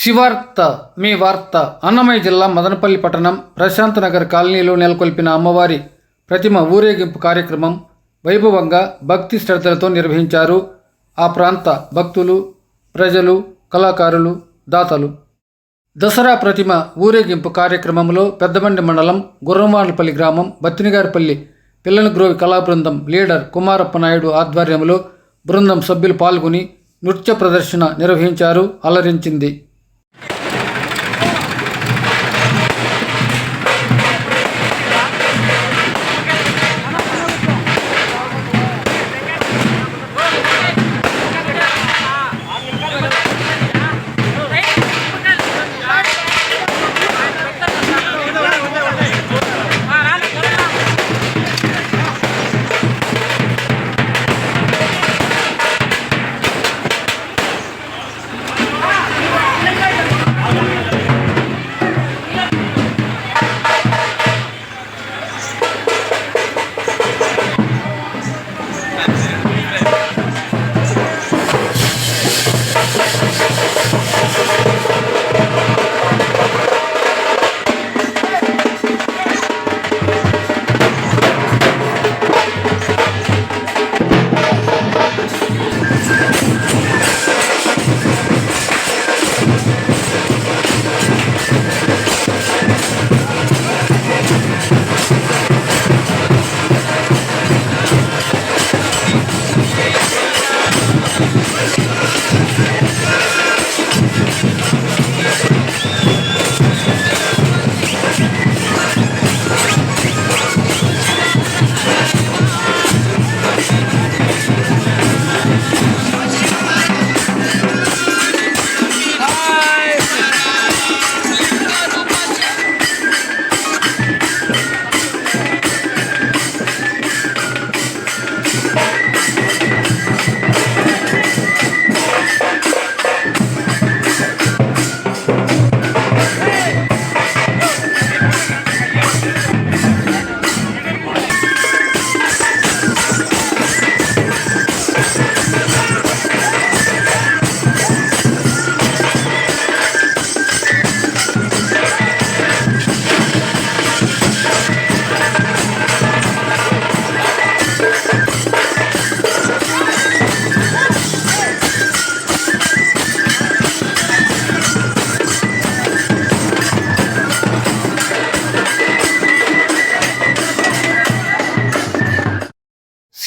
శివార్త మీ వార్త అన్నమయ్య జిల్లా మదనపల్లి పట్టణం ప్రశాంత్ నగర్ కాలనీలో నెలకొల్పిన అమ్మవారి ప్రతిమ ఊరేగింపు కార్యక్రమం వైభవంగా భక్తి శ్రద్ధలతో నిర్వహించారు ఆ ప్రాంత భక్తులు ప్రజలు కళాకారులు దాతలు. దసరా ప్రతిమ ఊరేగింపు కార్యక్రమంలో పెద్దబండి మండలం గుర్రంవానపల్లి గ్రామం బత్తినిగారిపల్లి పిల్లల గ్రోవి కళా బృందం లీడర్ కుమారప్ప నాయుడు ఆధ్వర్యంలో బృందం సభ్యులు పాల్గొని నృత్య ప్రదర్శన నిర్వహించారు అలరించింది.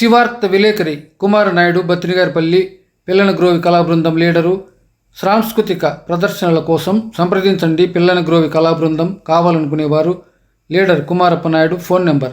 శివార్త విలేకరి కుమార నాయుడు బత్రిగారిపల్లి పిల్లన గ్రోవి కళాబృందం లీడరు సాంస్కృతిక ప్రదర్శనల కోసం సంప్రదించండి పిల్లన గ్రోవి కళాబృందం కావాలనుకునేవారు. Leader Kumarappa Naidu phone number